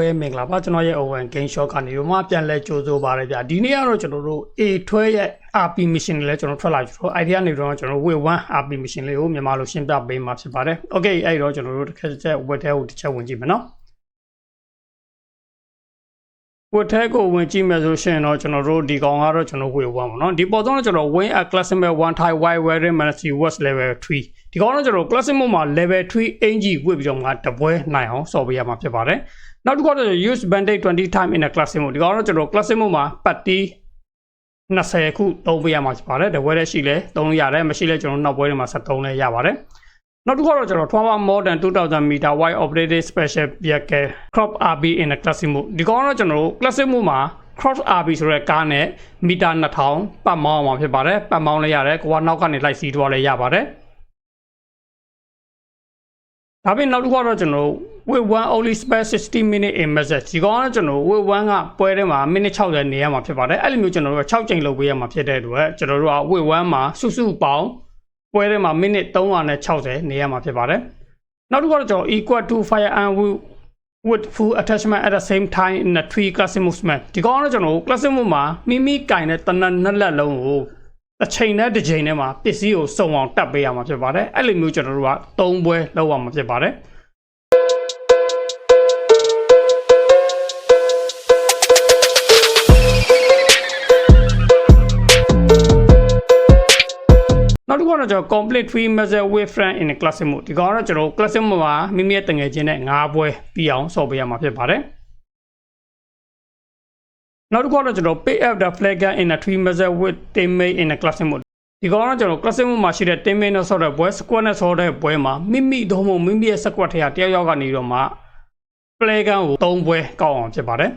ွဲမင်္ဂလာပါကျွန်တော်ရဲ့ Owen Game Show ကနေဒီမှာပြန်လဲကြိုးဆိုပါရပြဒီနေ့ကတော့ကျွန်တော်တို့ A ထွဲရဲ့ RP mission လေးလဲကျွန်တော်ထွက်လာကြတော့ idea နေတော့ကျွန်တော် wave 1 RP mission လေးကိုမြန်မာလိုရှင်းပြပေးမှာဖြစ်ပါတယ် okay အဲ့တော့ကျွန်တော်တို့တစ်ခါတစ်ချက် web ထဲကိုတစ်ချက်ဝင်ကြည့်မယ်နော်ဝက်ထဲကိုဝင်ကြည့်မယ်ဆိုရှင်တော့ကျွန်တော်တို့ဒီကောင်ကတော့ကျွန်တော်ဝေ1ပါနော်ဒီပေါ်တော့ကျွန်တော် win a classical one type wide wearing mastery was level 3ဒီကောင်တော့ကျွန်တော် classic mode မှာ level 3 engine ဝေ့ပြီးတော့ငါတပွဲနိုင်အောင်ဆော်ပေးရမှာဖြစ်ပါတယ် နောက်တစ်ခုကတော့ use bandage 20 time in a classic mode ဒီကောင်တော့ကျွန်တော် classic mode မှာပတ်တီ20ခုသုံးပေးရမှာဖြစ်ပါတယ်တပွဲတည်းရှိလဲသုံးရတယ်မရှိလဲကျွန်တော်နောက်ပွဲတွေမှာဆက်သုံးလဲရပါတယ်နောက်တစ်ခုတော့ကျွန်တော် Trauma more than 2000 meter wide operated special vehicle crop RB in a classic mode ဒီကောင်ကတော့ကျွန်တော်တို့ classic mode မှာ crop RB ဆိုတဲ့ကားနဲ့မီတာ2000ပတ်မောင်းအောင်ဖြစ်ပါတယ်ပတ်မောင်းလည်းရတယ်ကိုကနောက်ကနေလိုက်စီးသွားလည်းရပါတယ်ဒါပြင်နောက်တစ်ခုကတော့ကျွန်တော်တို့ wave 1 only spare 60 minute in message ဒီကောင်ကတော့ကျွန်တော်တို့ wave 1ကပွဲထဲမှာမိနစ်60နေရမှာဖြစ်ပါတယ်အဲ့လိုမျိုးကျွန်တော်တို့က6ချိန်လုပ်ပေးရမှာဖြစ်တဲ့အတွက်ကျွန်တော်တို့က wave 1မှာစုစုပေါင်းပွဲထဲမှာမိနစ်360နေရမှာဖြစ်ပါတယ်နောက်တစ်ခုကတော့ကျွန်တော် equal to fire and with with full attachment at the same time in the three classic movement ဒီကောင်ကတော့ကျွန်တော်တို့ classic move မှာမိမိကင်တဲ့တနက်နှစ်လက်လုံးကိုတစ်ချိန်နဲ့တစ်ချိန်နဲ့မှာပစ္စည်းကိုစုံအောင်တက်ပေးရမှာဖြစ်ပါတယ်အဲ့လိုမျိုးကျွန်တော်တို့က၃ပွဲလောက်ရမှာဖြစ်ပါတယ် နောက်တစ်ခုကတော့ကျွန်တော် complete free measure with friend in a classic mode ဒီကောင်ကတော့ကျွန်တော် classic mode မှာမိမိရဲ့တငယ်ချင်းနဲ့၅ပွဲပြီးအောင်ဆော်ပေးရမှာဖြစ်ပါတယ်နောက်တစ်ခုကတော့ကျွန်တော် pick up the flagger in a three measure with teammate in a classic mode ဒီကောင်ကတော့ကျွန်တော် classic mode မှာရှိတဲ့ teammate နဲ့ဆော်တဲ့ပွဲ squad နဲ့ဆော်တဲ့ပွဲမှာမိမိတော့မမိမိရဲ့ squad ထဲကတယောက်ယောက်ကနေတော့မှ flagger ကို၃ပွဲကောက်အောင်ဖြစ်ပါတယ်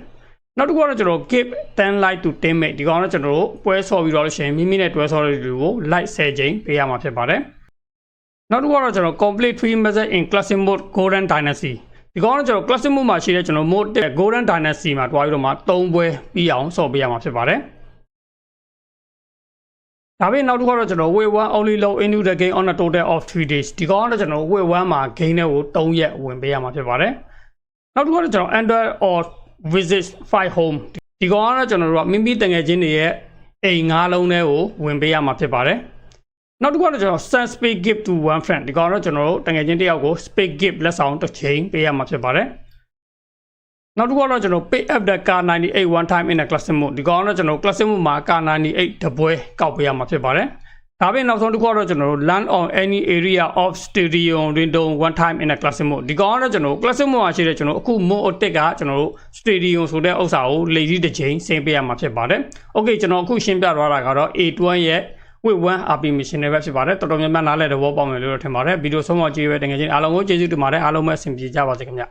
နောက်တစ်ခုကတော့ကျွန်တော် give 10 light to teammate ဒီကောင်ကတော့ကျွန်တော်တို့ပွဲဆော်ပြီးတော့လို့ရှိရင်မိမိနဲ့တွဲဆော်တဲ့လူကို light 10ချိန်ပေးရမှာဖြစ်ပါတယ်နောက်တစ်ခုကတော့ကျွန်တော် complete free measure in classic mode golden dynasty ဒီကောင်ကတော့ကျွန်တော် classic mode မှာရှိတဲ့ကျွန်တော် mode တဲ့ golden dynasty မှာတွားပြီးတော့မှ3ပွဲပြီးအောင်ဆော်ပေးရမှာဖြစ်ပါတယ်ဒါပေမဲ့နောက်တစ်ခါတော့ကျွန်တော် wave 1 only low into the game on a total of 3 days ဒီကောင်ကတော့ကျွန်တော် wave 1မှာ game တွေကို3ရက်ဝင်ပေးရမှာဖြစ်ပါတယ်နောက်တစ်ခါတော့ကျွန်တော် android or visit file home ဒီကောင်ကတော့ကျွန်တော်တို့ကမိမိတငယ်ချင်းတွေရဲ့အိမ်ငါးလုံးထဲကိုဝင်ပေးရမှာဖြစ်ပါတယ်နောက်တစ်ခုကတော့ကျွန်တော် send speak gift to one friend ဒီကောင်တော့ကျွန်တော်တို့တငယ်ချင်းတစ်ယောက်ကို speak gift လက်ဆောင်တစ်ချိန်ပေးရမှာဖြစ်ပါတယ်နောက်တစ်ခုကတော့ကျွန်တော် pay up the car 98 one time in a classic mode ဒီကောင်ကတော့ကျွန်တော် classic mode မှာ car 98တပွဲကောက်ပေးရမှာဖြစ်ပါတယ် ဒါပြင်နောက်ဆုံးတစ်ခုကတော့ကျွန်တော်တို့ land on any area of stereo window one time in a classic mode ဒီကောင်ကတော့ကျွန်တော်တို့ classic mode မှာရှိတဲ့ကျွန်တော်အခု mode အတစ်ကကျွန်တော်တို့ stereo ဆိုတဲ့ဥစ္စာကို lady တစ်ချိန်ဆင်းပေးရမှာဖြစ်ပါတယ် okay ကျွန်တော်အခုရှင်းပြသွားတာကတော့ A2 ရဲ့ wave 1 RP mission တွေပဲဖြစ်ပါတယ်တော်တော်များများနားလည်တဲ့ဘောပေါက်မယ်လို့ထင်ပါတယ်ဗီဒီယိုဆုံးမကြည့်ရတဲ့တကယ်ချင်းအားလုံးကိုကျေးဇူးတင်ပါတယ်အားလုံးပဲအဆင်ပြေကြပါစေခင်ဗျ